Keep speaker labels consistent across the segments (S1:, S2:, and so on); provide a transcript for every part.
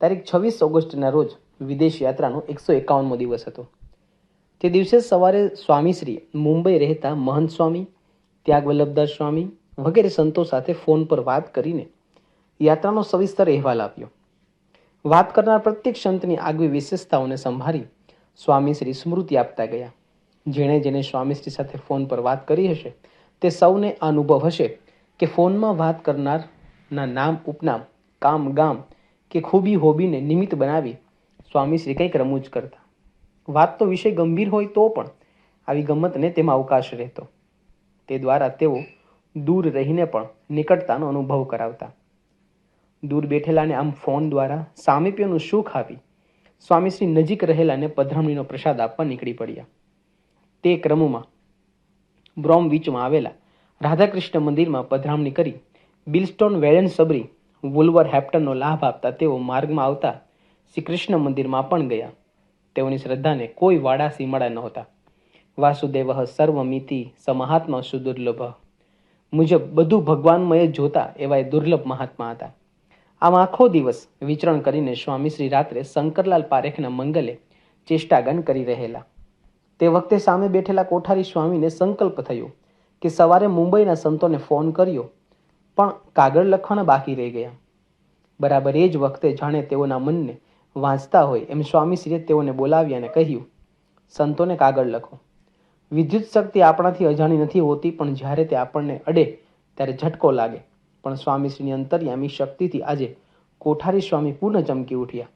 S1: તારીખ છવ્વીસ ઓગસ્ટના રોજ વિદેશ યાત્રાનો એકસો એકાવનમો દિવસ હતો. તે દિવસે સવારે સ્વામીશ્રી મુંબઈ રહેતા મહંત સ્વામી ત્યાગ વલ્લભદાસ સ્વામી વગેરે સંતો સાથે ફોન પર વાત કરીને યાત્રાનો સવિસ્તર અહેવાલ આપ્યો. વાત કરનાર પ્રત્યેક સંતની આગવી વિશેષતાઓને સંભાળી સ્વામીશ્રી સ્મૃતિ આપતા ગયા. જેણે જેણે સ્વામીશ્રી સાથે ફોન પર વાત કરી હશે, તે સૌને અનુભવ હશે કે ફોનમાં વાત કરનારના નામ, ઉપનામ, કામ, ગામ કે ખૂબી હોબીને નિમિત્ત બનાવી સ્વામીશ્રી કંઈક રમૂજ કરતા. વાત તો વિષય ગંભીર હોય તો પણ આવી ગમતને તેમાં અવકાશ રહેતો. તે દ્વારા તેઓ દૂર રહીને પણ નિકટતાનો અનુભવ કરાવતા. દૂર બેઠેલાને આમ ફોન દ્વારા સામીપ્યનું સુખ આપી સ્વામીશ્રી નજીક રહેલાને પધરામણીનો પ્રસાદ આપવા નીકળી પડ્યા. તે ક્રમમાં બ્રોમ બીચમાં આવેલા રાધાકૃષ્ણ મંદિરમાં પધરામણી કરી બિલસ્ટોન વેલેન સબરી વુલવર હેપ્ટનનો લાભ આપતા તેઓ માર્ગમાં આવતા શ્રી કૃષ્ણ મંદિરમાં પણ ગયા. તેઓની શ્રદ્ધાને કોઈ વાડા સીમાડા નહોતા. વાસુદેવ સર્વમિતિ સમાહાત્મા સુદુર્લભ. મુજબ બધું ભગવાનમય જોતા એવા એ દુર્લભ મહાત્મા હતા. આમ આખો દિવસ વિચરણ કરીને સ્વામી શ્રી રાત્રે શંકરલાલ પારેખના મંગલે ચેષ્ટાગન કરી રહેલા. તે વખતે સામે બેઠેલા કોઠારી સ્વામીને સંકલ્પ થયો કે સવારે મુંબઈના સંતોને ફોન કર્યો પણ કાગળ લખવાના બાકી રહી ગયા. બરાબર એ જ વખતે જાણે તેઓના મનને વાંચતા હોય એમ સ્વામીશ્રીએ તેઓને બોલાવ્યા અને કહ્યું, સંતોને કાગળ લખો. વિદ્યુત શક્તિ આપણાથી અજાણી નથી હોતી, પણ જ્યારે તે આપણને અડે, ત્યારે ઝટકો લાગે. પણ સ્વામીશ્રીની અંતર્યામી શક્તિથી આજે કોઠારી સ્વામી પૂર્ણ ચમકી ઉઠ્યા.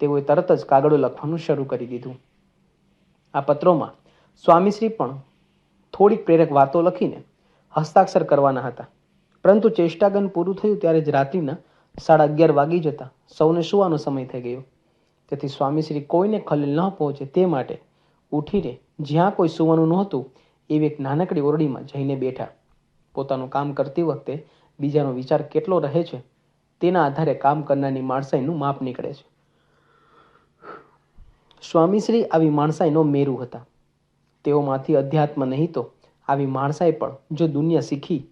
S1: તેઓએ તરત જ કાગળો લખવાનું શરૂ કરી દીધું. આ પત્રોમાં સ્વામીશ્રી પણ થોડીક પ્રેરક વાતો લખીને હસ્તાક્ષર કરવાના હતા. પરંતુ ચેષ્ટાગન પૂરું થયું ત્યારે જ રાત્રિના સાડા અગિયાર વાગી જતા સૌને સુવાનો સમય થઈ ગયો. તેથી સ્વામીશ્રી કોઈને ખલેલ ન પહોંચે તે માટે ઉઠીને જ્યાં કોઈ સુવાનું નહોતું, એવી એક નાનકડી ઓરડીમાં જઈને બેઠા. પોતાનું કામ કરતી વખતે બીજાનો વિચાર કેટલો રહે છે, તેના આધારે કામ કરનારની માણસાઈનું માપ નીકળે છે. સ્વામીશ્રી આવી માણસાઈનો મેરુ હતા. તેઓમાંથી અધ્યાત્મ નહીં તો આવી માણસાઈ પણ જો દુનિયા શીખી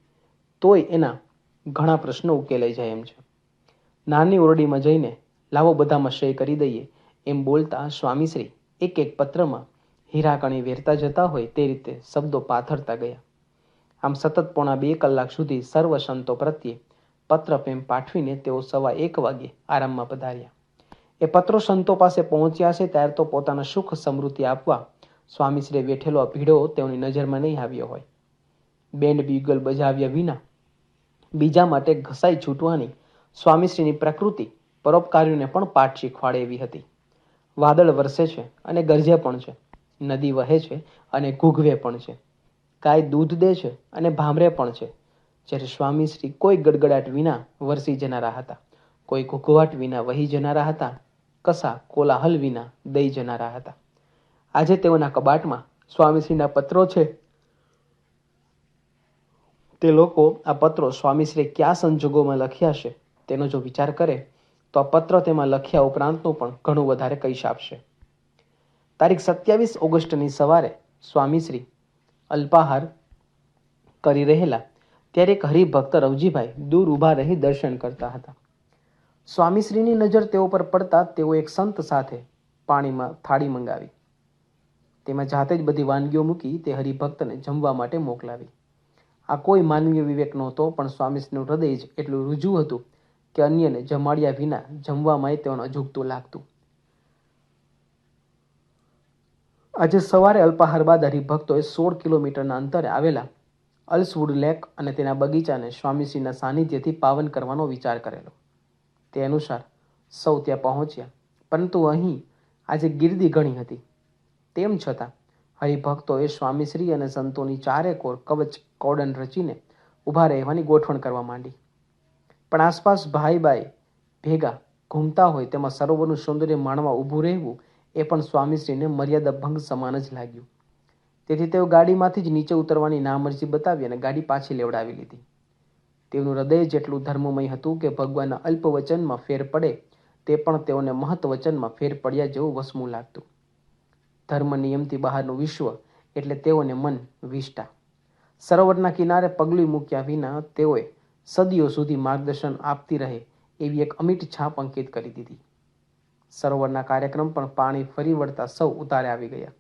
S1: તોય એના ઘણા પ્રશ્નો ઉકેલાઈ જાય એમ છે. નાની ઓરડીમાં જઈને, લાવો બધામાં શય કરી દઈએ. એમ બોલતા સ્વામીશ્રી એક એક પત્રમાં હીરાકણી વેરતા જતા હોય તે રીતે શબ્દો પાથરતા ગયા. આમ સતત પોણા બે કલાક સુધી સર્વ સંતો પ્રત્યે પત્ર પ્રેમ પાઠવીને તેઓ સવા એક વાગે આરામમાં પધાર્યા. એ પત્રો સંતો પાસે પહોંચ્યા છે ત્યારે તો પોતાના સુખ સમૃદ્ધિ આપવા સ્વામીશ્રીએ બેઠેલો ભીડો તેઓની નજરમાં નહીં આવ્યો હોય. બેન્ડ બીગલ બજાવ્યા વિના બીજા માટે ઘસાઈ છૂટવાની સ્વામીશ્રીની પ્રકૃતિ પરોપકારીઓને પણ પાઠ શીખવાડે એવી હતી. વાદળ વરસે છે અને ગરજે પણ છે. નદી વહે છે અને ઘૂઘવે પણ છે. ગાય દૂધ દે છે અને ભામરે પણ છે. જ્યારે સ્વામીશ્રી કોઈ ગડગડાટ વિના વરસી જનારા હતા, કોઈ ઘૂઘવાટ વિના વહી જનારા હતા, કસા કોલાહલ વિના દઈ જનારા હતા. આજે તેઓના કબાટમાં સ્વામીશ્રીના પત્રો છે તે લોકો આ પત્રો સ્વામીશ્રીએ કયા સંજોગોમાં લખ્યા છે તેનો જો વિચાર કરે, તો આ પત્ર તેમાં લખ્યા ઉપરાંતનું પણ ઘણું વધારે કહી આપશે તારીખ સત્યાવીસ ઓગસ્ટની સવારે સ્વામીશ્રી અલ્પાહાર કરી રહેલા ત્યારે એક હરિભક્ત રવજીભાઈ દૂર ઊભા રહી દર્શન કરતા હતા. સ્વામીશ્રીની નજર તેઓ પર પડતા તેઓ એક સંત સાથે પાણીમાં થાળી મંગાવી. તેમાં જાતે જ બધી વાનગીઓ મૂકી તે હરિભક્તને જમવા માટે મોકલાવી. આ કોઈ માનવીય વિવેક નહોતો, પણ સ્વામીશ્રીનું હૃદય જ એટલું રુજુ હતું કે અન્યને જમાડ્યા વિના જમવામાંય તેઓને અજુગતું લાગતું. આજે સવારે અલ્પાહાર બાદ હરિભક્તોએ સોળ કિલોમીટરના અંતરે આવેલા અલ્સવુડ લેક અને તેના બગીચાને સ્વામીશ્રીના સાનિધ્યથી પાવન કરવાનો વિચાર કરેલો. તે અનુસાર સૌ ત્યાં પહોંચ્યા, પરંતુ અહીં આજે ગીર્દી ઘણી હતી. તેમ છતાં હરિભક્તોએ સ્વામીશ્રી અને સંતોની ચારે કોર કવચ કોડન રચીને ઊભા રહેવાની ગોઠવણ કરવા માંડી. પણ આસપાસ ભાઈ ભાઈ ભેગા ઘૂમતા હોય તેમાં સરોવરનું સૌંદર્ય માણવા ઊભું રહેવું એ પણ સ્વામીશ્રીને મર્યાદા ભંગ સમાન જ લાગ્યું. તેથી તેઓ ગાડીમાંથી જ નીચે ઉતરવાની નામરજી બતાવી અને ગાડી પાછી લેવડાવી લીધી. તેઓનું હૃદય જેટલું ધર્મમય હતું કે ભગવાનના અલ્પ વચનમાં ફેર પડે તે પણ તેઓને મહત્વ વચનમાં ફેર પડ્યા જેવું વસમું લાગતું. ધર્મ નિયમથી બહારનું વિશ્વ એટલે તેઓને મન વિષ્ટા સરોવરના કિનારે પગલું મૂક્યા વિના તેઓએ સદીઓ સુધી માર્ગદર્શન આપતી રહે એવી એક અમીટ છાપ અંકિત કરી દીધી. સરોવરના કાર્યક્રમ પણ પાણી ફરી વળતા સૌ ઉતારે આવી ગયા.